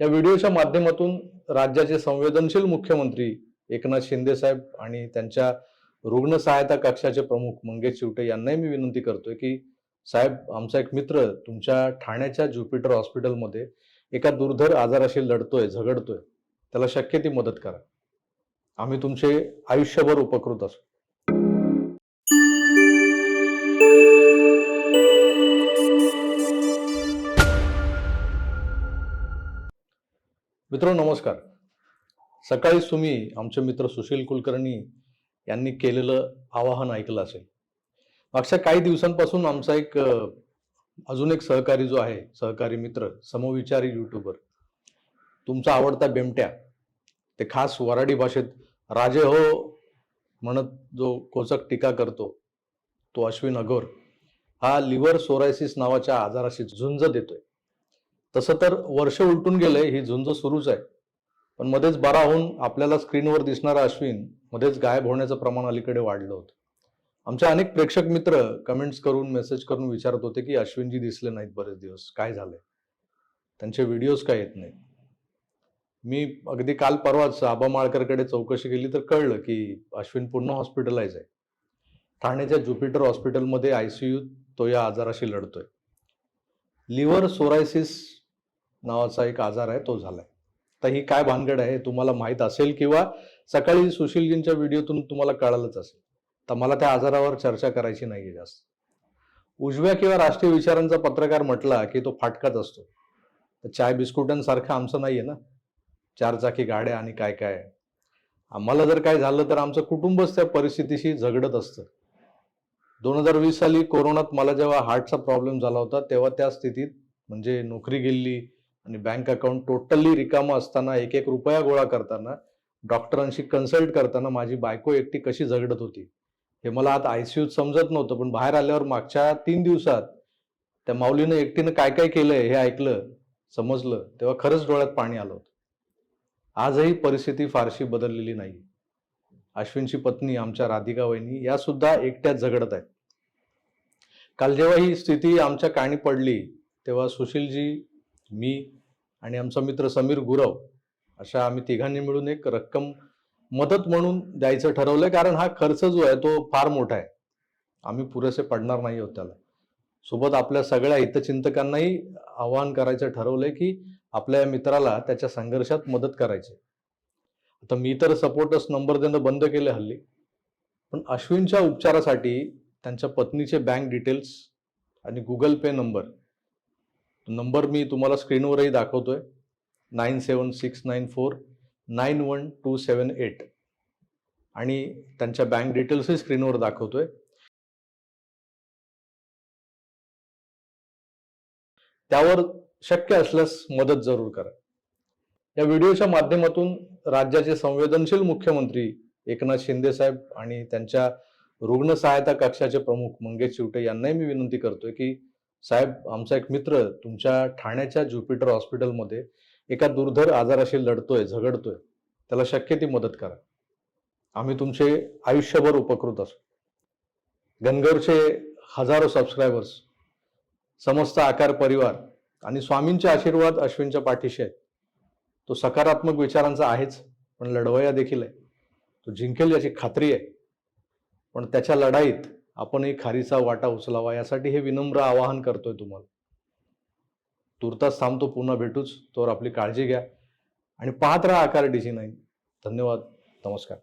या व्हिडिओच्या माध्यमातून राज्याचे संवेदनशील मुख्यमंत्री एकनाथ शिंदे साहेब आणि त्यांच्या रुग्ण सहायता कक्षाचे प्रमुख मंगेश चिवटे यांनाही मी विनंती करतोय की साहेब आमचा एक मित्र तुमच्या ठाण्याच्या ज्युपिटर हॉस्पिटलमध्ये एका दुर्धर आजाराशी लढतोय झगडतोय. त्याला शक्य ती मदत करा. आम्ही तुमचे आयुष्यभर उपकृत असू. मित्र नमस्कार. सकाळीच तुम्ही आमचे मित्र सुशील कुलकर्णी यांनी केलेलं आवाहन ऐकलं असेल. मागच्या काही दिवसांपासून आमचा एक अजून एक सहकारी जो आहे सहकारी मित्र समविचारी युट्यूबर तुमचा आवडता बेमट्या ते खास वराडी भाषेत राजे हो म्हणत जो कोचक टीका करतो तो अश्विन अघोर हा लिव्हर सोरायसिस नावाच्या आजाराशी झुंज देतोय. तसं तर वर्ष उलटून गेलंय ही झुंज सुरूच आहे. पण मध्येच बरा होऊन आपल्याला स्क्रीनवर दिसणारा अश्विन मध्येच गायब होण्याचं प्रमाण अलीकडे वाढलं होतं. आमचे अनेक प्रेक्षक मित्र कमेंट्स करून मेसेज करून विचारत होते की अश्विनजी दिसले नाहीत बरेच दिवस. काय झालंय? त्यांचे व्हिडिओज काय येत नाहीत. मी अगदी काल परवाच आबा माळकरकडे चौकशी केली तर कळलं की अश्विन पुन्हा हॉस्पिटलाइज आहे. ठाण्याच्या ज्युपिटर हॉस्पिटलमध्ये आयसीयू तो या आजाराशी लढतोय. लिव्हर सोरायसिस नावाचा एक आजार आहे तो झालाय. तर ही काय भानगड आहे हे तुम्हाला माहीत असेल किंवा सकाळी सुशीलजींच्या व्हिडिओतून तुम्हाला कळालंच असेल. तर मला त्या आजारावर चर्चा करायची नाहीये जास्त. उजव्या किंवा राष्ट्रीय विचारांचा पत्रकार म्हटला की तो फाटकाच असतो. तर चाय बिस्कुटांसारखं आमचं नाहीये ना. चारचाकी गाड्या आणि काय काय. आम्हाला जर काय झालं तर आमचं कुटुंबच त्या परिस्थितीशी झगडत असतं. दोन हजार वीस साली कोरोनात मला जेव्हा हार्टचा प्रॉब्लेम झाला होता तेव्हा त्या स्थितीत म्हणजे नोकरी गेली आणि बँक अकाउंट टोटली रिकामं असताना एक एक रुपया गोळा करताना डॉक्टरांशी कन्सल्ट करताना माझी बायको एकटी कशी झगडत होती. हे मला आता आयसीयूत समजत नव्हतं पण बाहेर आल्यावर मागच्या तीन दिवसात त्या माऊलीनं एकटीनं काय काय केलंय हे ऐकलं समजलं तेव्हा खरंच डोळ्यात पाणी आलं होतं. आजही परिस्थिती फारशी बदललेली नाही. अश्विनची पत्नी आमच्या राधिका वहिनी या सुद्धा एकट्याच झगडत आहेत. काल जेव्हा ही स्थिती आमच्या काणी पडली तेव्हा सुशीलजी मी आणि आमचा मित्र समीर गुरव अशा आम्ही तिघांनी मिळून एक रक्कम मदत म्हणून द्यायचं ठरवलंय. कारण हा खर्च जो आहे तो फार मोठा आहे. आम्ही पुरेसे पडणार नाही आहोत त्याला. सोबत आपल्या सगळ्या हितचिंतकांनाही आवाहन करायचं ठरवलंय की आपल्या या मित्राला त्याच्या संघर्षात मदत करायची. आता मी तर सपोर्टर्स नंबर देणं बंद केले हल्ली. पण अश्विनच्या उपचारासाठी त्यांच्या पत्नीचे बँक डिटेल्स आणि गुगल पे नंबर नंबर मी तुम्हाला स्क्रीनवरही दाखवतोय. Nine seven six nine four nine one two seven eight. आणि त्यांच्या बँक डिटेल्सही स्क्रीनवर दाखवतोय. त्यावर शक्य असल्यास मदत जरूर करा. या व्हिडिओच्या माध्यमातून राज्याचे संवेदनशील मुख्यमंत्री एकनाथ शिंदे साहेब आणि त्यांच्या रुग्ण सहायता कक्षाचे प्रमुख मंगेश चिवटे यांनाही मी विनंती करतोय की साहेब आमचा एक मित्र तुमच्या ठाण्याच्या ज्युपिटर हॉस्पिटलमध्ये एका दुर्धर आजाराशी लढतोय झगडतोय. त्याला शक्य ती मदत करा. आम्ही तुमचे आयुष्यभर उपकृत असू. गणगौरचे हजारो सबस्क्रायबर्स समस्त आकार परिवार आणि स्वामींचे आशीर्वाद अश्विनच्या पाठीशी आहेत. तो सकारात्मक विचारांचा आहेच पण लढवया देखील आहे. तो जिंकेल याची खात्री आहे. पण त्याच्या लढाईत आपणही खारीचा वाटा उचलावा यासाठी हे विनम्र आवाहन करतोय तुम्हाला. तुर्तास थांबतो पुन्हा भेटूच तोवर आपली काळजी घ्या. आणि पाहत राहा आकार डीजी नाईन. धन्यवाद. नमस्कार.